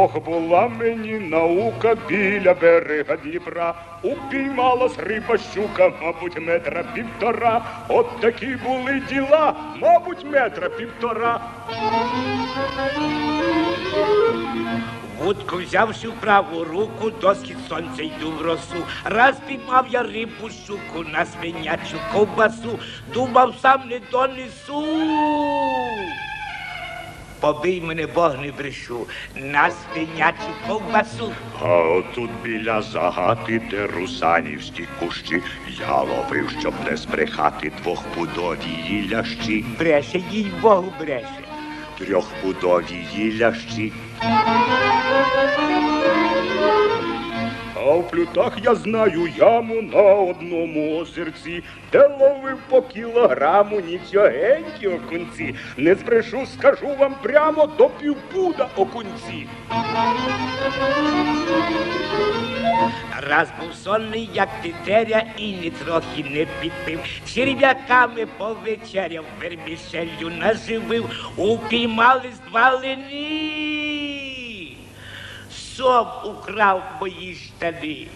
Ох, була мені наука біля берега Дніпра. Упіймалась риба щука, мабуть, метра півтора. От такі були діла, мабуть, метра півтора. Вудку взявши в праву руку, до схід сонця йду в росу. Раз піймав я рибу щуку на свинячу ковбасу, думав сам не донесу. Побий мене Бог не брешу на свинячу ковбасу. А отут біля загати, де русанівські кущі, я ловив, щоб не збрехати двохпудові лящі, Бреше, їй Богу бреше. трьохпудові лящі. В плютах я знаю яму на одному озерці, де ловив по кілограму нічогенькі окунці. Не збрешу, скажу вам прямо до півпуда окунці. Раз був сонний, як тетеря, і ні трохи не підпив. Черв'яками повечеряв, вермішелью наживив, упіймались два лини. Сом украв мої штани.